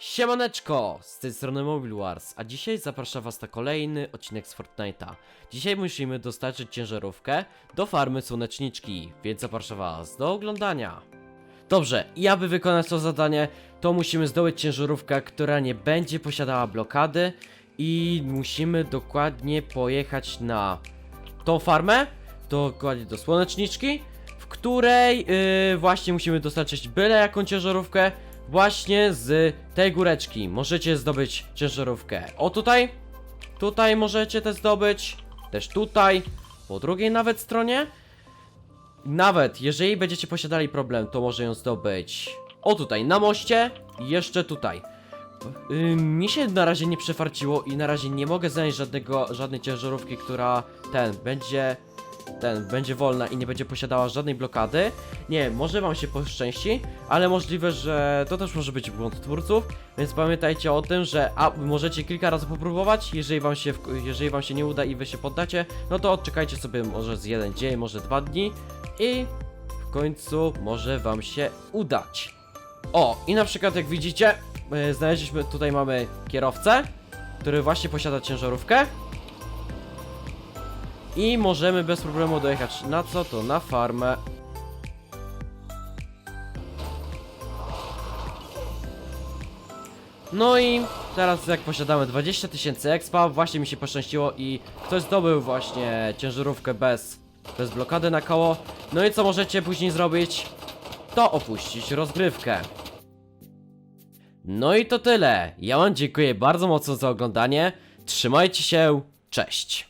Siemaneczko, z tej strony Mobile Wars, a dzisiaj zapraszam was na kolejny odcinek z Fortnite'a. Dzisiaj musimy dostarczyć ciężarówkę do farmy słoneczniczki, więc zapraszam was do oglądania. Dobrze, i aby wykonać to zadanie, to musimy zdobyć ciężarówkę, która nie będzie posiadała blokady i musimy dokładnie pojechać na tą farmę, dokładnie do słoneczniczki, w której yy, właśnie musimy dostarczyć byle jaką ciężarówkę właśnie z tej góreczki. Możecie zdobyć ciężarówkę o tutaj, tutaj możecie też zdobyć, też tutaj, po drugiej nawet stronie. Nawet jeżeli będziecie posiadali problem, to może ją zdobyć o tutaj, na moście i jeszcze tutaj. Yy, mi się na razie nie przefarciło i na razie nie mogę znaleźć żadnego, żadnej ciężarówki, która ten będzie ten będzie wolna i nie będzie posiadała żadnej blokady. Nie, może wam się poszczęści, ale możliwe, że to też może być błąd twórców, więc pamiętajcie o tym, że a możecie kilka razy popróbować, jeżeli wam się jeżeli wam się nie uda i wy się poddacie, no to odczekajcie sobie może z jeden dzień, może dwa dni i w końcu może wam się udać. O, i na przykład jak widzicie, yy, znaleźliśmy, tutaj mamy kierowcę, który właśnie posiada ciężarówkę. I możemy bez problemu dojechać na co to? Na farmę. No i teraz jak posiadamy 20 tysięcy expa, właśnie mi się poszczęściło i ktoś zdobył właśnie ciężarówkę bez, bez blokady na koło. No i co możecie później zrobić? To opuścić rozgrywkę. No i to tyle. Ja wam dziękuję bardzo mocno za oglądanie. Trzymajcie się. Cześć.